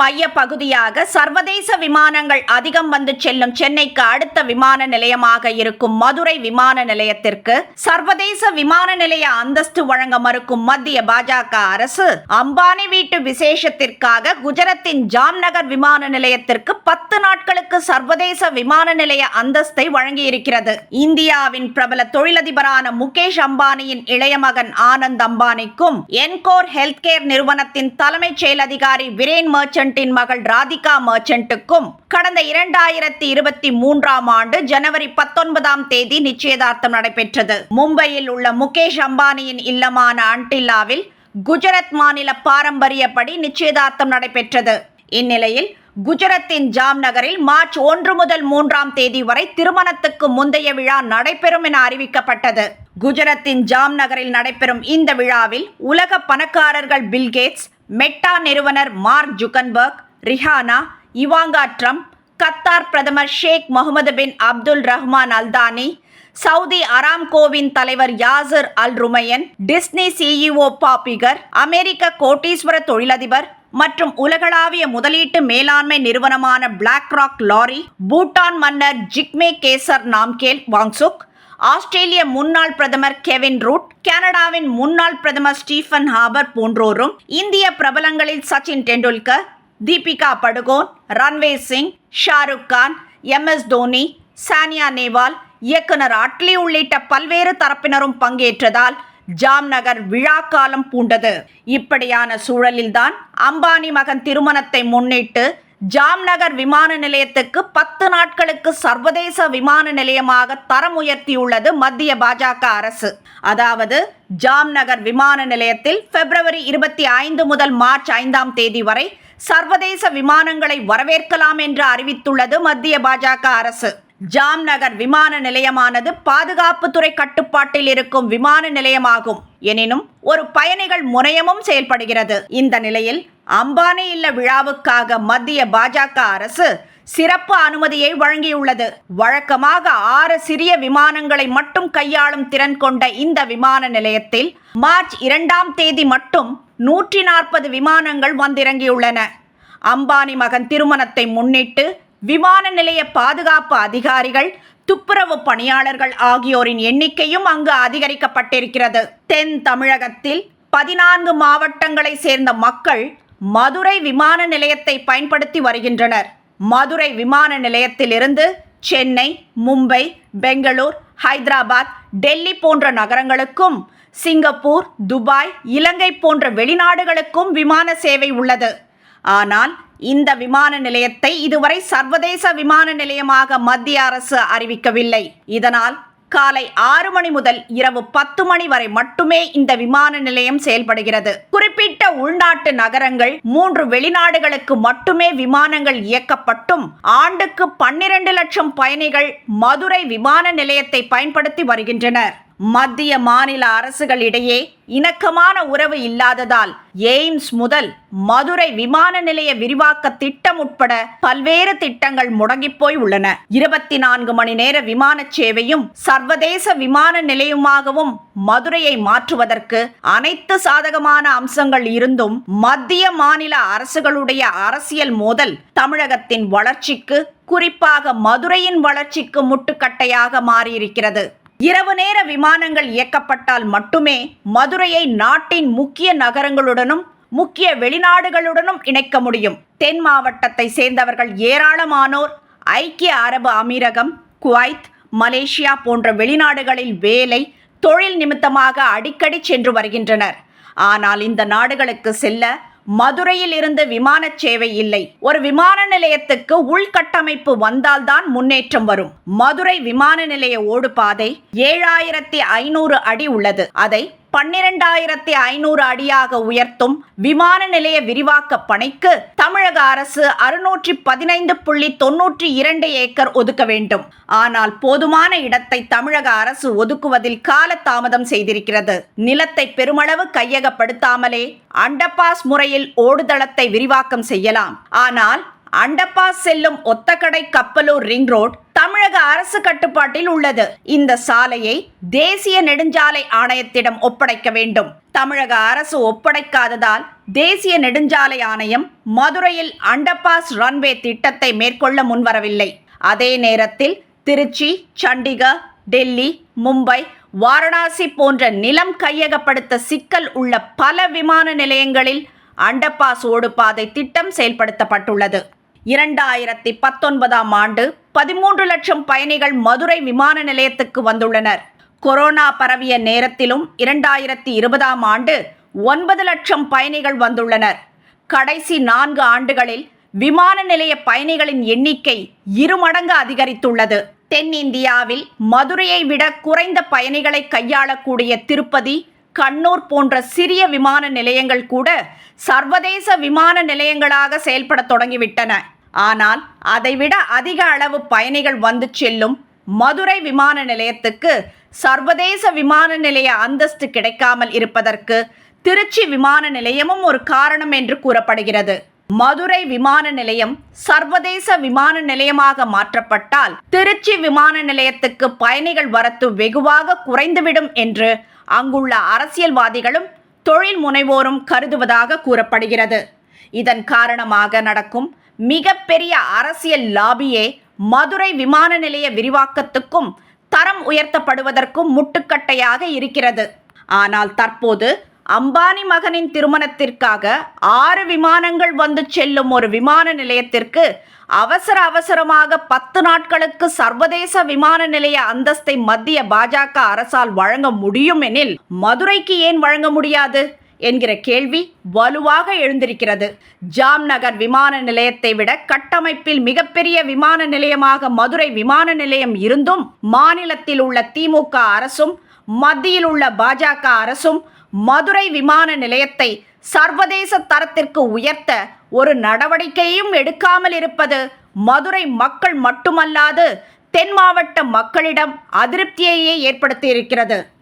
மைய பகுதியாக சர்வதேச விமானங்கள் அதிகம் வந்து செல்லும் சென்னைக்கு அடுத்த விமான நிலையமாக இருக்கும் மதுரை விமான நிலையத்திற்கு சர்வதேச விமான நிலைய அந்தஸ்து வழங்க மறுக்கும் மத்திய பாஜக அரசு அம்பானி வீட்டு விசேஷத்திற்காக குஜராத்தின் ஜாம்நகர் விமான நிலையத்திற்கு பத்து நாட்களுக்கு சர்வதேச விமான நிலைய அந்தஸ்தை வழங்கியிருக்கிறது. இந்தியாவின் பிரபல தொழிலதிபரான முகேஷ் அம்பானியின் இளைய மகன் ஆனந்த் அம்பானிக்கும் என்கோர் ஹெல்த் கேர் நிறுவனத்தின் தலைமைச் செயல் அதிகாரி விரேன் மர்ச்சன்ட்டின் மகள் ராதிகா மர்ச்சன்ட்டுக்கும் கடந்த இரண்டாயிரத்தி இருபத்தி மூன்றாம் ஆண்டு ஜனவரி பத்தொன்பதாம் தேதி நிச்சயதார்த்தம் நடைபெற்றது. மும்பையில் உள்ள முகேஷ் அம்பானியின் இல்லமான அன்டில்லாவில் குஜராத் மாநில பாரம்பரியப்படி நிச்சயதார்த்தம் நடைபெற்றது. இந்நிலையில் குஜராத்தின் ஜாம் நகரில் மார்ச் ஒன்று முதல் மூன்றாம் தேதி வரை திருமணத்துக்கு முந்தைய விழா நடைபெறும் என அறிவிக்கப்பட்டது. குஜராத்தின் ஜாம் நகரில் நடைபெறும் இந்த விழாவில் உலக பணக்காரர்கள் பில்கேட்ஸ் மெட்டா நிறுவனர் Mark Zuckerberg Rihanna Ivanka Trump Qatar பிரதமர் Sheikh Mohammed bin Abdul Rahman Al Thani Saudi அராம்கோவின் தலைவர் Yasir Al Rumayyan Disney CEO Bob Iger அமெரிக்க கோட்டீஸ்வர தொழிலதிபர் மற்றும் உலகளாவிய முதலீட்டு மேலாண்மை நிறுவனமான பிளாக் ராக் லாரி பூட்டான் மன்னர் ஜிக்மே கேசர் நாம்கேல் வாங்சுக் ஆஸ்திரேலிய முன்னாள் பிரதமர் கெவின் ரூட் கனடாவின் முன்னாள் பிரதமர் ஸ்டீஃபன் ஹாபர் போன்றோரும் இந்திய பிரபலங்களில் சச்சின் டெண்டுல்கர் தீபிகா படுகோன் ரன்வீர் சிங் ஷாருக் கான் எம் எஸ் தோனி சானியா நேவால் இயக்குனர் அட்லி உள்ளிட்ட பல்வேறு தரப்பினரும் பங்கேற்றதால் ஜாம்நகர் விழா காலம் பூண்டது. இப்படியான சூழலில்தான் அம்பானி மகன் திருமணத்தை முன்னிட்டு ஜாம்நகர் விமான நிலையத்துக்கு பத்து நாட்களுக்கு சர்வதேச விமான நிலையமாக தரம் உயர்த்தியுள்ளது மத்திய பாஜக அரசு. அதாவது ஜாம்நகர் விமான நிலையத்தில் பிப்ரவரி இருபத்தி ஐந்து முதல் மார்ச் ஐந்தாம் தேதி வரை சர்வதேச விமானங்களை வரவேற்கலாம் என்று அறிவித்துள்ளது மத்திய பாஜக அரசு. ஜாம்நகர் விமான நிலையமானது பாதுகாப்புத்துறை கட்டுப்பாட்டில் இருக்கும் விமான நிலையமாகும். எனினும் ஒரு பயணிகள் முனையமும் செயல்படுகிறது. இந்த நிலையில் அம்பானி இல்ல விழாவுக்காக மத்திய பாஜக அரசு சிறப்பு அனுமதியை வழங்கியுள்ளது. வழக்கமாக ஆறு சிறிய விமானங்களை மட்டும் கையாளும் திறன் கொண்ட இந்த விமான நிலையத்தில் மார்ச் இரண்டாம் தேதி மட்டும் நூற்றி நாற்பது விமானங்கள் வந்திறங்கியுள்ளன. அம்பானி மகன் திருமணத்தை முன்னிட்டு விமான நிலைய பாதுகாப்பு அதிகாரிகள் துப்புரவு பணியாளர்கள் ஆகியோரின் எண்ணிக்கையும் அங்கு அதிகரிக்கப்பட்டிருக்கிறது. தென் தமிழகத்தில் பதினான்கு மாவட்டங்களை சேர்ந்த மக்கள் மதுரை விமான நிலையத்தை பயன்படுத்தி வருகின்றனர். மதுரை விமான நிலையத்திலிருந்து சென்னை மும்பை பெங்களூர் ஹைதராபாத் டெல்லி போன்ற நகரங்களுக்கும் சிங்கப்பூர் துபாய் இலங்கை போன்ற வெளிநாடுகளுக்கும் விமான சேவை உள்ளது. ஆனால் இந்த விமான நிலையத்தை இதுவரை சர்வதேச விமான நிலையமாக மத்திய அரசு அறிவிக்கவில்லை. இதனால் காலை ஆறு மணி முதல் இரவு பத்து மணி வரை மட்டுமே இந்த விமான நிலையம் செயல்படுகிறது. குறிப்பிட்ட உள்நாட்டு நகரங்கள் மூன்று வெளிநாடுகளுக்கு மட்டுமே விமானங்கள் இயக்கப்பட்டும். ஆண்டுக்கு பன்னிரண்டு லட்சம் பயணிகள் மதுரை விமான நிலையத்தை பயன்படுத்தி வருகின்றனர். மத்திய மாநில அரசுகளிடையே இணக்கமான உறவு இல்லாததால் எய்ம்ஸ் முதல் மதுரை விமான நிலைய விரிவாக்க திட்டம் உட்பட பல்வேறு திட்டங்கள் முடங்கிப்போய் உள்ளன. இருபத்தி நான்கு மணி நேர விமான சேவையும் சர்வதேச விமான நிலையமாகவும் மதுரையை மாற்றுவதற்கு அனைத்து சாதகமான அம்சங்கள் இருந்தும் மத்திய மாநில அரசுகளுடைய அரசியல் மோதல் தமிழகத்தின் வளர்ச்சிக்கு குறிப்பாக மதுரையின் வளர்ச்சிக்கு முட்டுக்கட்டையாக மாறியிருக்கிறது. இரவு நேர விமானங்கள் இயக்கப்பட்டால் மட்டுமே மதுரையை நாட்டின் முக்கிய நகரங்களுடனும் முக்கிய வெளிநாடுகளுடனும் இணைக்க முடியும். தென் மாவட்டத்தை சேர்ந்தவர்கள் ஏராளமானோர் ஐக்கிய அரபு அமீரகம் குவைத் மலேசியா போன்ற வெளிநாடுகளில் வேலை தொழில் நிமித்தமாக அடிக்கடி சென்று வருகின்றனர். ஆனால் இந்த நாடுகளுக்கு செல்ல மதுரையில் இருந்து விமான சேவை இல்லை. ஒரு விமான நிலையத்துக்கு உள்கட்டமைப்பு வந்தால்தான் முன்னேற்றம் வரும். மதுரை விமான நிலைய ஓடுபாதை ஏழாயிரத்தி ஐநூறு அடி உள்ளது. அதை பன்னிரெண்டாயிரத்தி ஐநூறு அடியாக உயர்த்தும் விமான நிலைய விரிவாக்க பணிக்கு தமிழக அரசு அறுநூற்றி பதினைந்து புள்ளி தொன்னூற்றி இரண்டு ஏக்கர் ஒதுக்க வேண்டும். ஆனால் போதுமான இடத்தை தமிழக அரசு ஒதுக்குவதில் கால தாமதம் செய்திருக்கிறது. நிலத்தை பெருமளவு கையகப்படுத்தாமலே அண்டபாஸ் முறையில் ஓடுதளத்தை விரிவாக்கம் செய்யலாம். ஆனால் அண்டப்பாஸ் செல்லும் ஒத்தக்கடை கப்பலூர் ரிங் ரோட் தமிழக அரசு கட்டுப்பாட்டில் உள்ளது. இந்த சாலையை தேசிய நெடுஞ்சாலை ஆணையத்திடம் ஒப்படைக்க வேண்டும். தமிழக அரசு ஒப்படைக்காததால் தேசிய நெடுஞ்சாலை ஆணையம் மதுரையில் அண்டர்பாஸ் ரன்வே திட்டத்தை மேற்கொள்ள முன்வரவில்லை. அதே நேரத்தில் திருச்சி சண்டிகர் டெல்லி மும்பை வாரணாசி போன்ற நிலம் கையகப்படுத்த சிக்கல் உள்ள பல விமான நிலையங்களில் அண்டர்பாஸ் ஓடுபாதை திட்டம் செயல்படுத்தப்பட்டுள்ளது. இரண்டாயிரத்தி பத்தொன்பதாம் ஆண்டு பதிமூன்று லட்சம் பயணிகள் மதுரை விமான நிலையத்துக்கு வந்துள்ளனர். கொரோனா பரவிய நேரத்திலும் இரண்டாயிரத்தி இருபதாம் ஆண்டு ஒன்பது லட்சம் பயணிகள் வந்துள்ளனர். கடைசி நான்கு ஆண்டுகளில் விமான நிலைய பயணிகளின் எண்ணிக்கை இருமடங்கு அதிகரித்துள்ளது. தென்னிந்தியாவில் மதுரையை விட குறைந்த பயணிகளை கையாளக்கூடிய திருப்பதி கண்ணூர் போன்ற சிறிய விமான நிலையங்கள் கூட சர்வதேச விமான நிலையங்களாக செயல்பட தொடங்கிவிட்டன. ஆனால் அதைவிட அதிக அளவு பயணிகள் வந்து செல்லும் மதுரை விமான நிலையத்துக்கு சர்வதேச விமான நிலைய அந்தஸ்து கிடைக்காமல் இருப்பதற்கு திருச்சி விமான நிலையமும் ஒரு காரணம் என்று கூறப்படுகிறது. மதுரை விமான நிலையம் சர்வதேச விமான நிலையமாக மாற்றப்பட்டால் திருச்சி விமான நிலையத்துக்கு பயணிகள் வரத்து வெகுவாக குறைந்துவிடும் என்று அங்குள்ள அரசியல்வாதிகளும் தொழில் முனைவோரும் கருதுவதாக கூறப்படுகிறது. இதன் காரணமாக நடக்கும் மிகப்பெரிய அரசியல் லாபியே மதுரை விமான நிலைய விரிவாக்கத்துக்கும் தரம் உயர்த்தப்படுவதற்கும் முட்டுக்கட்டையாக இருக்கிறது. ஆனால் தற்போது அம்பானி மகனின் திருமணத்திற்காக ஆறு விமானங்கள் வந்து செல்லும் ஒரு விமான நிலையத்திற்கு அவசர அவசரமாக பத்து நாட்களுக்கு சர்வதேச விமான நிலைய அந்தஸ்தை மத்திய பாஜக அரசால் வழங்க முடியும் எனில் மதுரைக்கு ஏன் வழங்க முடியாது? என்கிற கேள்வி வலுவாக எழுந்திருக்கிறது. ஜாம்நகர் விமான நிலையத்தை விட கட்டமைப்பில் மிகப்பெரிய விமான நிலையமாக மதுரை விமான நிலையம் இருந்தும் மாநிலத்தில் உள்ள திமுக அரசும் மத்தியில் உள்ள பாஜக அரசும் மதுரை விமான நிலையத்தை சர்வதேச தரத்திற்கு உயர்த்த ஒரு நடவடிக்கையும் எடுக்காமல் இருப்பது மதுரை மக்கள் மட்டுமல்லாது தென் மாவட்ட மக்களிடம் அதிருப்தியையே ஏற்படுத்தியிருக்கிறது.